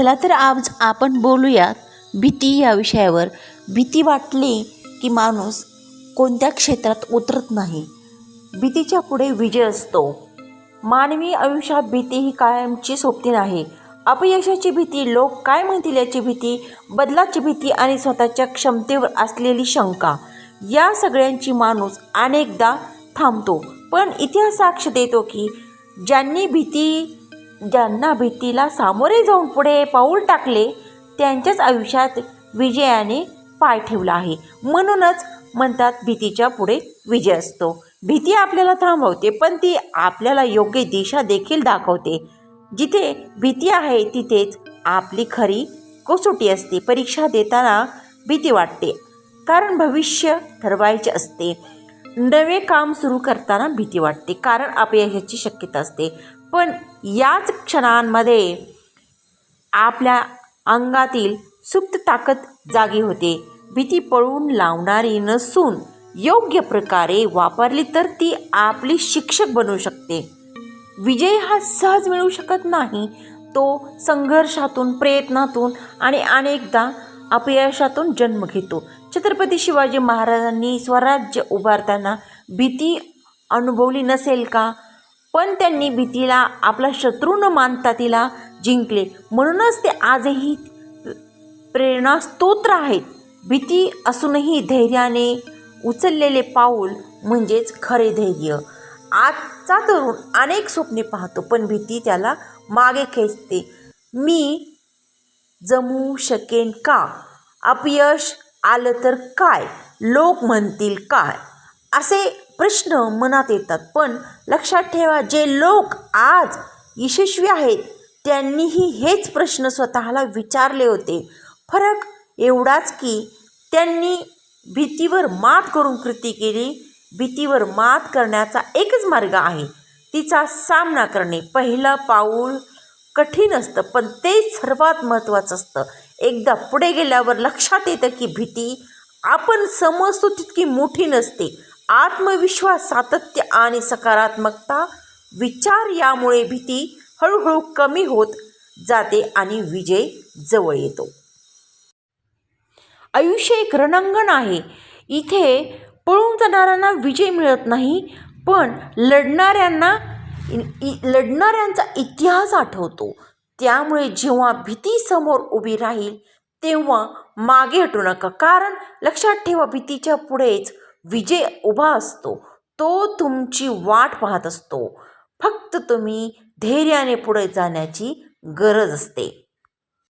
चला तर आज आपण बोलूयात भीती या विषयावर. भीती वाटली की माणूस कोणत्या क्षेत्रात उतरत नाही? भीतीच्या पुढे विजय असतो. मानवी आयुष्यात भीती ही कायमची सोबती नाही. अपयशाची भीती लोक काय म्हणतील याची भीती बदलाची भीती आणि स्वतःच्या क्षमतेवर असलेली शंका या सगळ्यांची माणूस अनेकदा थांबतो. पण इतिहास साक्ष देतो की ज्यांनी भीती ज्यांना भीतीला सामोरे जाऊन पुढे पाऊल टाकले त्यांच्याच आयुष्यात विजयाने पाय ठेवला आहे. म्हणूनच म्हणतात भीतीच्या पुढे विजय असतो. भीती आपल्याला थांबवते पण ती आपल्याला योग्य दिशा देखील दाखवते. जिथे भीती आहे तिथेच आपली खरी कसोटी असते. परीक्षा देताना भीती वाटते कारण भविष्य ठरवायचे असते. नवे काम सुरू करताना भीती वाटते कारण अपयशाची शक्यता असते. पण याच क्षणांमध्ये आपल्या अंगातील सुप्त ताकद जागी होते. भीती पळून लावणारी नसून योग्य प्रकारे वापरली तर ती आपली शिक्षक बनू शकते. विजय हा सहज मिळू शकत नाही. तो संघर्षातून प्रयत्नातून आणि अनेकदा अपयशातून जन्म घेतो. छत्रपती शिवाजी महाराजांनी स्वराज्य उभारताना भीती अनुभवली नसेल का? पण त्यांनी भीतीला आपला शत्रू न मानता तिला जिंकले. म्हणूनच ते आजही प्रेरणास्तोत्र आहेत. भीती असूनही धैर्याने उचललेले पाऊल म्हणजेच खरे धैर्य. आजचा तरुण अनेक स्वप्ने पाहतो पण भीती त्याला मागे खेचते. मी जमू शकेन का? अपयश आलं तर काय? लोक म्हणतील काय? असे प्रश्न मनात येतात. पण लक्षात ठेवा जे लोक आज यशस्वी आहेत त्यांनीही हेच प्रश्न स्वतःला विचारले होते. फरक एवढाच की त्यांनी भीतीवर मात करून कृती केली. भीतीवर मात करण्याचा एकच मार्ग आहे तिचा सामना करणे. पहिलं पाऊल कठीण असतं पण ते सर्वात महत्त्वाचं असतं. एकदा पुढे गेल्यावर लक्षात येतं की भीती आपण समजतो तितकी मोठी नसते. आत्मविश्वास सातत्य आणि सकारात्मकता विचार यामुळे भीती हळूहळू कमी होत जाते आणि विजय जवळ येतो. आयुष्य एक रणांगण आहे. इथे पळून जाणाऱ्यांना विजय मिळत नाही पण लढणाऱ्यांना इ- लढणाऱ्यांचा इतिहास आठवतो. त्यामुळे जेव्हा भीती समोर उभी राहील तेव्हा मागे हटू नका. कारण लक्षात ठेवा भीतीच्या पुढेच विजय उभा असतो. तो तुमची वाट पाहत असतो. फक्त तुम्ही धैर्याने पुढे जाण्याची गरज असते.